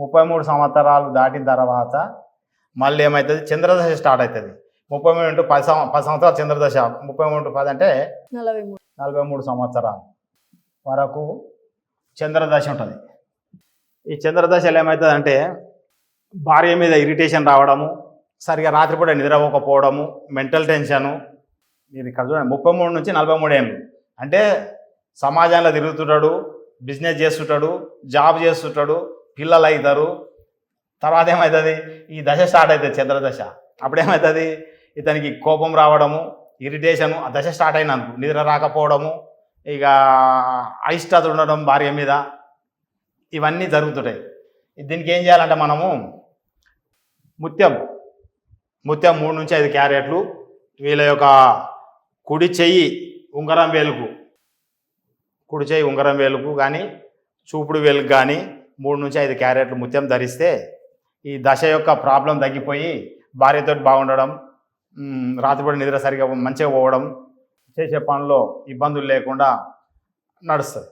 ముప్పై మూడు సంవత్సరాలు దాటిన తర్వాత మళ్ళీ ఏమవుతుంది చంద్రదశ స్టార్ట్ అవుతుంది ముప్పై మూడు ఇంటూ పది సంవ పది సంవత్సరాలు చంద్రదశ. ముప్పై మూడు ఇంటూ పది అంటే నలభై మూడు. నలభై మూడు సంవత్సరాలు వరకు చంద్రదశ ఉంటుంది. ఈ చంద్రదశలో ఏమవుతుంది అంటే భార్య మీద ఇరిటేషన్ రావడము సరిగా రాత్రిపూట నిద్రపోకపోవడము మెంటల్ టెన్షను. మీరు ఇక్కడ చూడండి ముప్పై మూడు నుంచి నలభై మూడు ఏళ్ళు అంటే సమాజంలో తిరుగుతుంటాడు బిజినెస్ చేస్తుంటాడు జాబ్ చేస్తుంటాడు పిల్లలు అవుతారు తర్వాత ఏమవుతుంది ఈ దశ స్టార్ట్ అవుతుంది చంద్రదశ అప్పుడు ఏమవుతుంది ఇతనికి కోపం రావడము ఇరిటేషను ఆ దశ స్టార్ట్ అయినందుకు నిద్ర రాకపోవడము ఇక అయిష్టత ఉండడం భార్య మీద. ఇవన్నీ జరుగుతుంటాయి. దీనికి ఏం చేయాలంటే మనము ముత్యం ముత్యం మూడు నుంచి ఐదు క్యారెట్లు వీళ్ళ యొక్క కుడి చెయ్యి ఉంగరం వేలుకు కుడి చెయ్యి ఉంగరం వేలుకు కానీ చూపుడు వేలుకు కానీ మూడు నుంచి ఐదు క్యారెట్లు ముత్యం ధరిస్తే ఈ దశ యొక్క ప్రాబ్లం తగ్గిపోయి భార్యతో బాగుండడం రాత్రిపూట నిద్ర సరిగా మంచిగా పోవడం చేసే పనిలో ఇబ్బందులు లేకుండా నడుస్తుంది.